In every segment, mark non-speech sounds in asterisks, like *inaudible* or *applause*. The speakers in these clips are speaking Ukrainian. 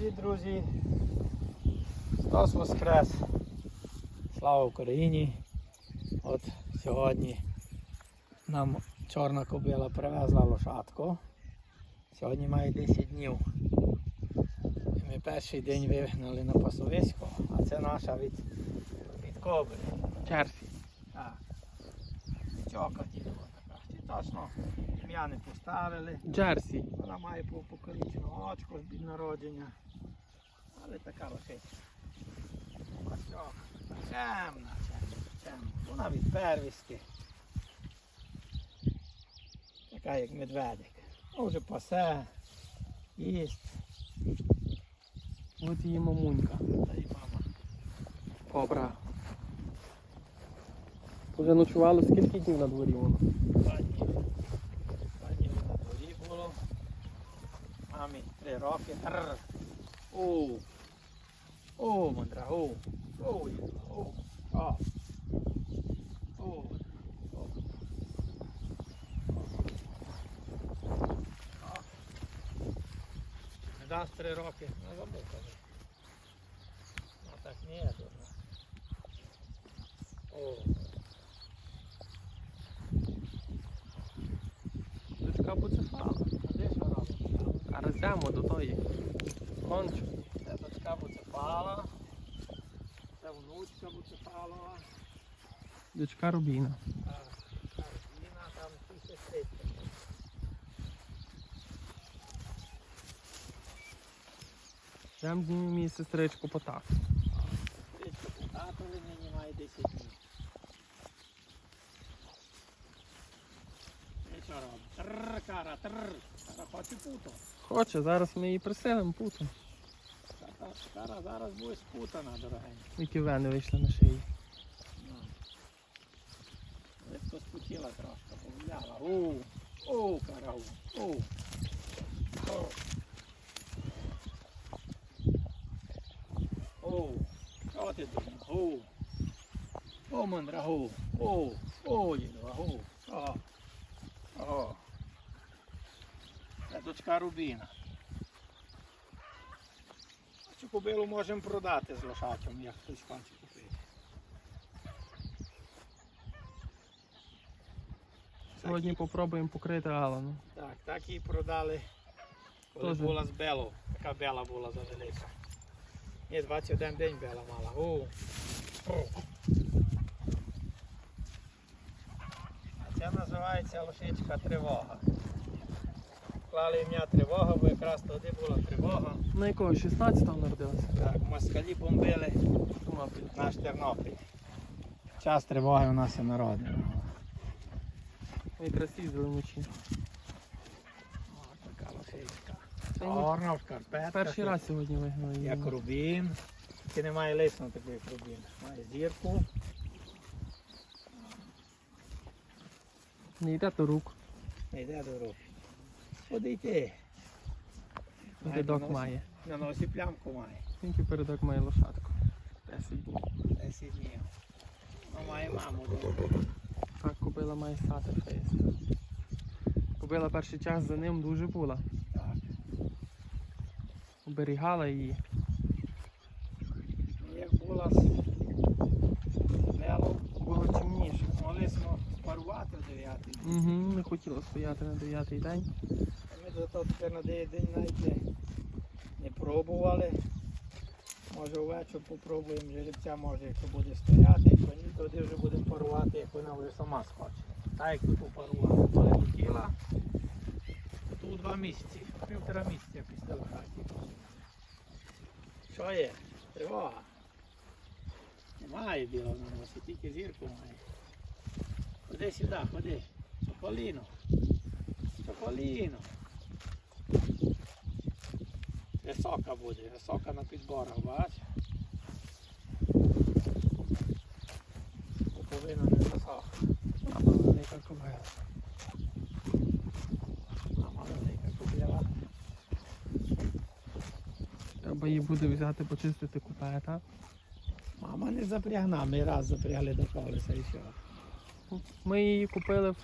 Привіт, друзі! Христос Воскрес! Слава Україні! От сьогодні нам чорна кобила привезла лошадку. Сьогодні має 10 днів. І ми перший день вигнали на пасовисько, а це наша від, від кобри. Черсі. Так. Чока дідова така. Точно ім'я поставили. Джерсі. Вона має по покалічене очко від народження. Але така лошиця. Ось Темна, темна. Вона від первістки. Така як медведик. Вже пасе, їсть, От її мамунька. та й мама. Кобра. Вже ночували скільки днів на дворі воно? Два дні. Два дні на дворі було. Мамі три роки. Тррр. О, о, мандра, о, о, о, о, о, о. Не дасть три роки, не забув кажу. Ну так ні, дурно. О, Дочка буцефала. а де що робить? Роздемо до тої. Кончу. Це дочка буцефала, це внучка буцефалова, Дочка Рубіна. а там з ними мій сестричку потап. Сестричка потапили, нині має 10 днів. Тррр, кара, тррр. Кара хоче путо. Хоче, зараз ми її приселимо. Кара, кара зараз буде спутана, дорогенька. Які вени вийшли на шиї. Ну. Спутіла трошки, погуляла. Оу, оу, карау, оу. Оу. Що ти думав? Оу. О, мандра, оу, оу, оу. О, о. Це дочка Рубіна. Цю кобилу можемо продати з лошатям, як хтось хоче купити. Сьогодні попробуємо покрити Алану. Так, так її продали, коли Тоже. була з Белу. Така Бела була завелика. Ні, 21 день Бела мала. О. О. А це називається лошичка тривога. Клали ім'я тривога, бо якраз тоді була тривога. На якого 16-го народилася? Так, москалі бомбили Тернопіль. наш Тернопіль. Час тривоги у нас і народив. Якраз їздили вночі. О, така лошичка. Чорна в шкарпетках. Перший раз сьогодні вигнали її. Як рубін. Тільки немає лисну такий як рубін. Має зірку. Не йде до рук. Не йде до рук. Куди йти? Має на носі- плямку має. Тільки передок має лошадку. 10 днів. 10 днів. Ну, має маму. Так, кобила має стати фейс. Кобила перший час за ним дуже була. Так. Оберігала її. Як була Лело, Було темніше. могли спарувати в 9 день. Угу, не хотіла стояти на дев'ятий день. Зато тепер на 9 день навіть не, не пробували. Може ввечері попробуємо жеребця, може якщо буде стояти, якщо ні, тоді вже будемо парувати, як вона вже сама схоче. Так як тут попарувала, коли хотіла, тут два місяці, півтора місяця після хаті. Що є? Тривога. Немає білого на носі, тільки зірку має. Ходи сюди, ходи. Сополіно. Сополіно. Висока буде, висока на підборах, бач. Повинна не висока. Мама велика кобила. Мама велика купила. Треба її буде взяти, почистити купета. Мама не запрягна, ми раз запрягли до колеса і все. Ми її купили в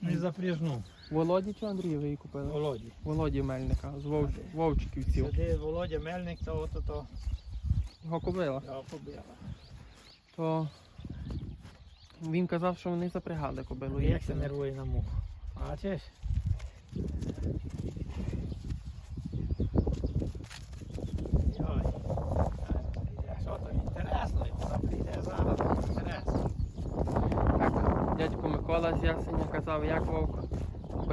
Не запряжну. Володі чи Андрієві її купили? Володі. Володі Мельника з Вов... Володі. Вовчиківців. Сюди Володя Мельник, то ото то Його купила. його побила. То він казав, що вони запрягали кобилу. Як це нервує на прийде зараз, інтересно. Так, дядько Микола з Ясеня казав, як вовк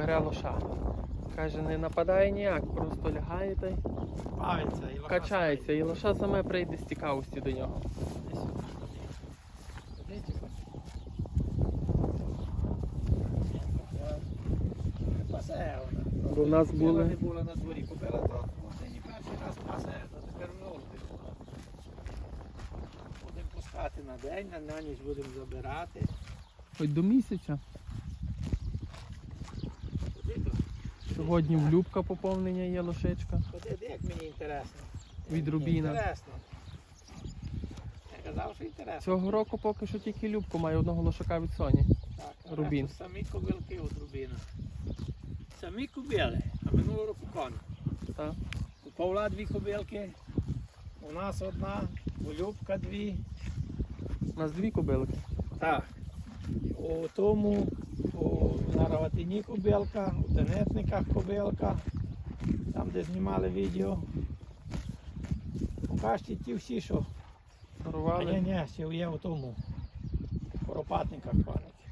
бере лоша. Каже, не нападає ніяк, просто лягає та й Бавиться і лоха качається, і лоша саме прийде з цікавості до нього. в нас були- не була на дворі, купила то. Нині перший раз пасе, то тепер знову. Будемо пускати на день, на ніч будемо забирати. Хоч до місяця. Ходи то. Сьогодні в Любка поповнення є лошечка. Ходи, як мені інтересно. Від Рубіна. Інтересно. Я казав, що інтересно. Цього року поки що тільки Любко має одного лошака від Соні. Так, Рубін. Самі кобилки від Рубіна. Самі кобили, а минулого року коні. Так. У Павла дві кобилки, у нас одна, у Любка дві. У нас дві кобилки. Так. У тому, на Раватині кобилка, у тенетниках кобилка, там де знімали відео. Покажіть ті всі, що. А ні, ні, ще є у тому. В Коропатниках коники.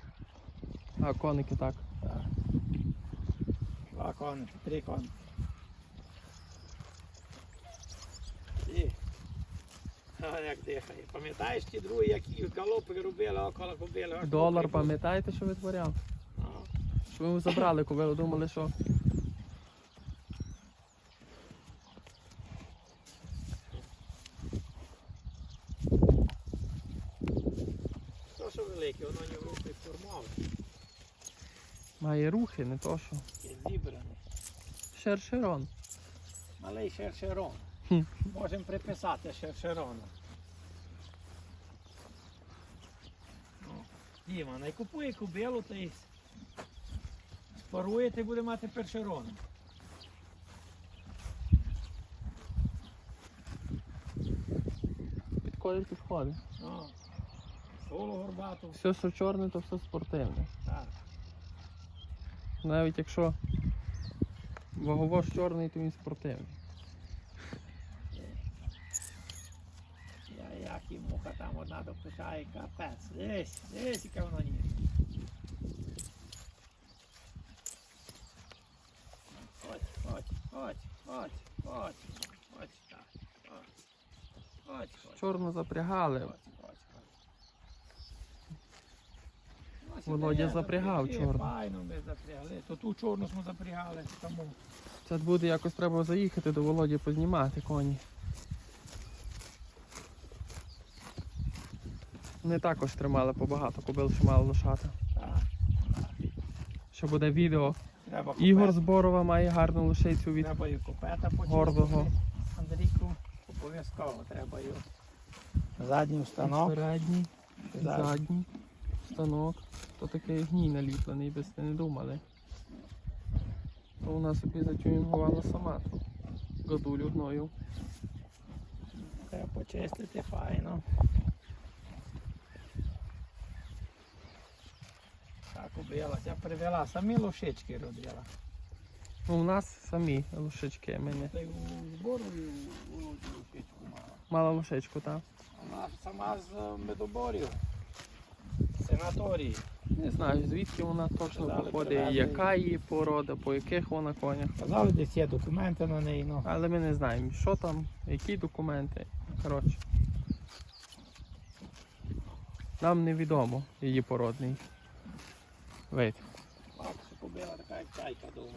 А, коники так. Так. Два коники, три коники. І. А як дихає. Пам'ятаєш ті другі, які галопи робили около кобили? Долар, пам'ятаєте, що витворяв? Що ми його забрали кобилу, думали, що То, що велике, воно не в руки формове. має рухи, не то що. І зібраний. Шершерон. Малий шершерон. Можемо приписати шершерона. Ну, Діма, не купує кубилу та й спарує, ти буде мати першерона. Під колір підходить. Ну, соло горбату. Все, що чорне, то все спортивне. Так. Навіть якщо ваговоз чорний, то він спортивний. Я як і муха там одна допишає капець. Десь, десь яка воно ні. Ось, ось, ось, ось, ось, ось так. Ось, ось, ось. Чорно запрягали. Володя запрягав чорну. Файно ми запрягли. То ту чорну ми запрягали, тому. Це буде якось треба заїхати до Володі познімати коні. Вони також тримали побагато кобил, що мали лошата. Що буде відео. треба Ігор. Зборова має гарну лошицю від Треба і гордого. Андрійку, обов'язково треба її. Задній устанок. передній, задній станок. То такий гній наліплений, без не думали. То вона собі затюнінгувала сама ту гадулю гною. Треба почистити файно. Так, убилася, привела, самі лошички родила. Ну, у нас самі лошички. Ми не Та й у збору і лошичку мала. мала лошичку, так? Вона сама з е, медоборів. Санаторії. Не знаю, звідки вона точно Казали, походить, привезли яка її порода, по яких вона конях. Казали, десь є документи на неї, ну. Але ми не знаємо, що там, які документи. Коротше. Нам невідомо її породний вид. Бабцю побила така як чайка дома.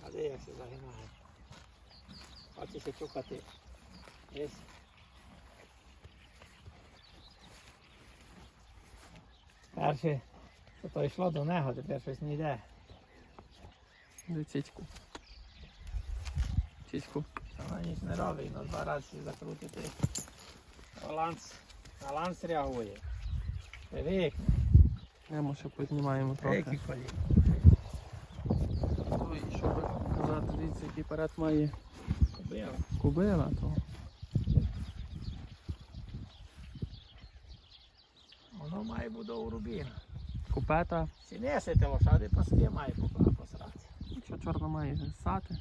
А де як се загинає? Хочеться чухати. Єсть. Перше, то, йшло до нього, тепер щось не йде. Де цицьку. Цицьку. Вона ніч не робить, на два рази закрутити. Баланс, баланс реагує. Привикне. Йдемо ще познімаємо трохи. Колі. Ой, щоб показати, дивіться, який перед має Кобила. кубила, то Воно має будову рубіна. купета. Сінесите лошади паски має посрати. Що чорно має сати.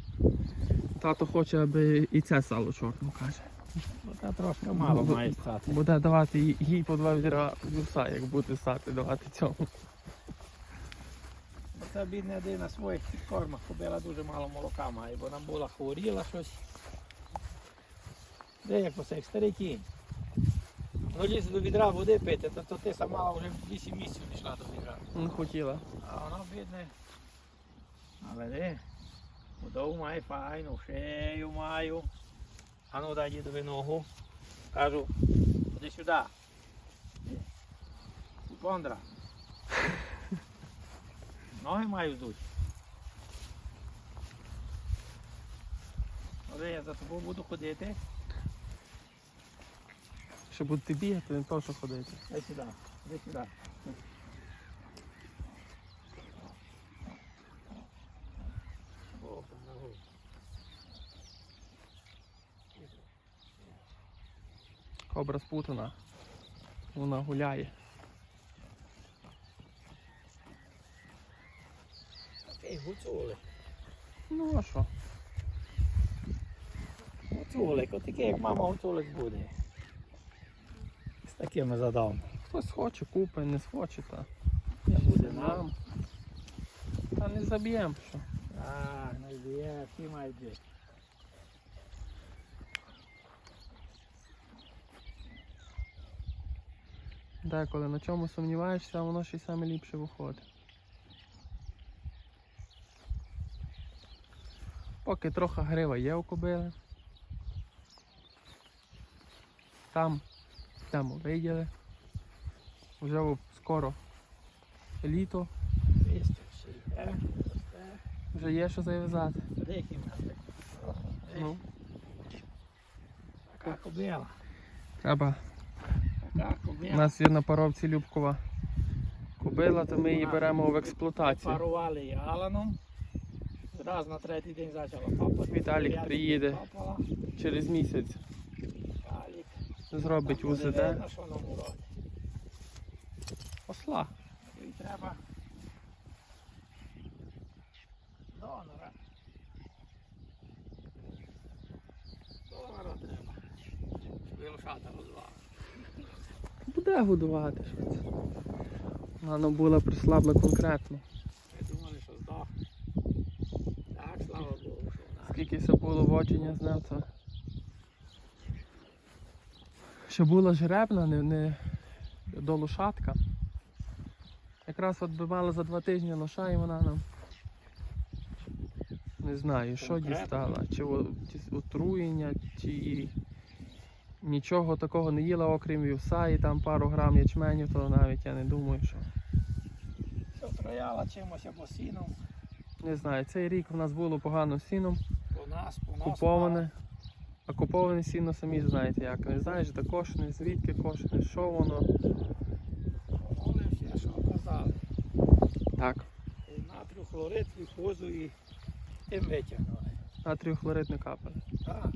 Тато хоче, аби і це сало чорно каже. Бо та трошки мало Бо- має стати. Буде давати їй- по два відра вівса, як буде сати давати цьому. Та бідна один на своїх кормах кобила дуже мало молока має, бо вона була хворіла щось. Де як оце, як старий кінь. Ну ліз до відра води пити, то, то ти сама вже 8 місяців пішла до відра. Не хотіла. А воно бідне. Але де? Будову має файну, шею маю. А ну дай дідові ногу. Кажу, ходи сюди. Кондра. *laughs* Ноги маю здуть. Але я за тобою буду ходити. Що будете бігати, не то, що ходити. Дай сюди, дай сюди. Кобра спутана. Вона гуляє. Такий гуцулик. Ну а що? Гуцулик, отакий як мама гуцулик буде. З такими задом. Хтось хоче, купить, не схоче, та. Не буде Нам. нам. Та не заб'ємо, що. А, не є, всі мають. Деколи на чому сумніваєшся, воно ще й саме ліпше виходить. Поки трохи грива є у кобили. Там тему виділи. Вже скоро літо, вже є що зав'язати. Ну, Така кобила. треба. У нас є на паровці Любкова кобила, то ми її беремо в експлуатацію. Парували її Аланом. Раз на третій день почала папати. Віталік приїде. день Через місяць Віталік. зробить УЗД. видно, що. Осла. І треба. Донора. Донора треба. Щоб шата. Буде годувати що це. Вона була прислабла конкретно. Ми думали, що здох. Так, слава Богу, що вона. Скільки це було водження з ним. Що була жеребна, не, не до лошадка. Якраз от би мала за два тижні лоша і вона нам. Не знаю, що дістала. Чи отруєння, чи нічого такого не їла, окрім вівса і там пару грам ячменю, то навіть я не думаю, що. Що трояла чимось або сіном. Не знаю, цей рік в нас було погано з сіном. Нас, по нас. куповане. А куповане сіно самі знаєте як. Не знаєш, де кошне, звідки кошне, що воно. Вони всі, що казали. Так, І натрію хлорид, глюкозу і тим витягнули. натрію хлорид не капає. Так.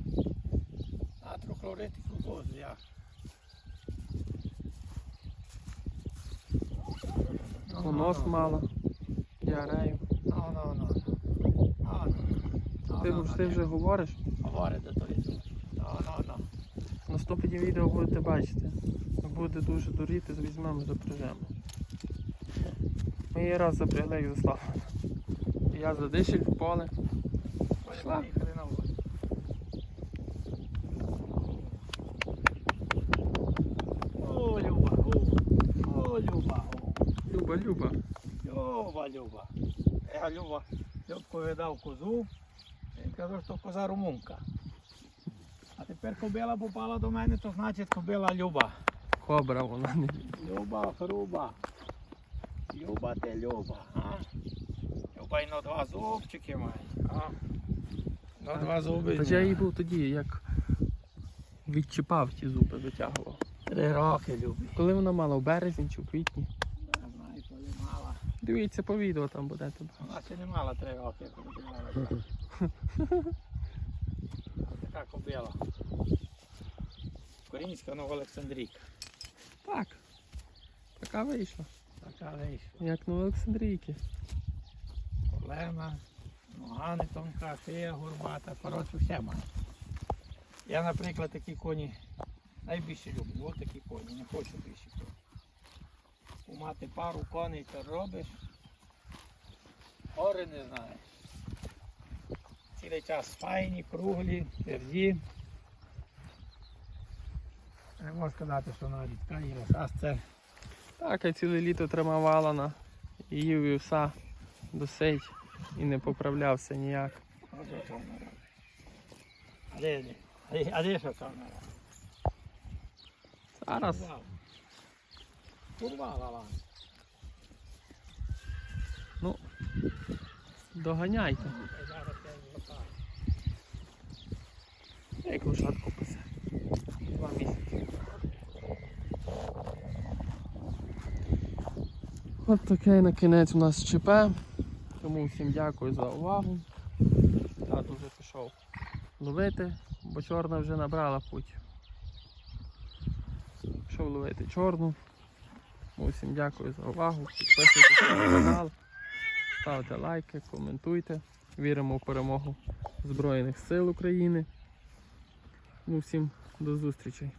Натрію хлорид і глюкозу, як? Понос мало, діарею. Ну, ну, ну. Ну, ну. Ти, ти вже говориш, Говорить до того. Ну, ну. в наступному відео будете бачити. Буде дуже дуріти, візьмемо, запряжемо. Ми її раз запрягли і заслав. Я за дишель в поле. Пішла. О, Люба, о, о, Люба. Люба, Люба. Люба, Люба. Я Люба, Любку видав козу. Казав, що коза румунка. А тепер кобила попала до мене, то значить кобила Люба. Кобра вона не. Люба, хруба. Люба ти Люба, а? Люба й на два зубчики має, а? На два зуби. Та я їй був тоді, як відчіпав ті зуби, витягував. Три роки любить. Коли вона мала в березні чи в квітні? Я знаю, коли. Дивіться по відео, там буде. Вона ще не мала три роки, коли була. *laughs* Така кобила. Корінська Новоолександрійка. Так. Така вийшла. Така вийшла. Як на Олександрійки. Колена, нога не тонка, шия горбата, коротше, все має. Я, наприклад, такі коні найбільше люблю. Ось такі коні, не хочу більше коні. Мати пару коней, то робиш. Гори не знаєш. Цілий час файні, круглі, тверді. Не можу сказати, що вона рідка і це Так, я ціле літо тримав Алана, і їв вівса досить і не поправлявся ніяк. А де? А де, що робить? Зараз Урвала. Вам. доганяйте. Зараз я злопаю. Як лошадку пасе. Два місяці. От таке на кінець у нас ЧП. Тому всім дякую за увагу. Тато вже пішов ловити, бо чорна вже набрала путь. Пішов ловити чорну. Тому всім дякую за увагу. Підписуйтесь на канал, ставте лайки, коментуйте. Віримо в перемогу Збройних сил України. Ну, всім до зустрічей.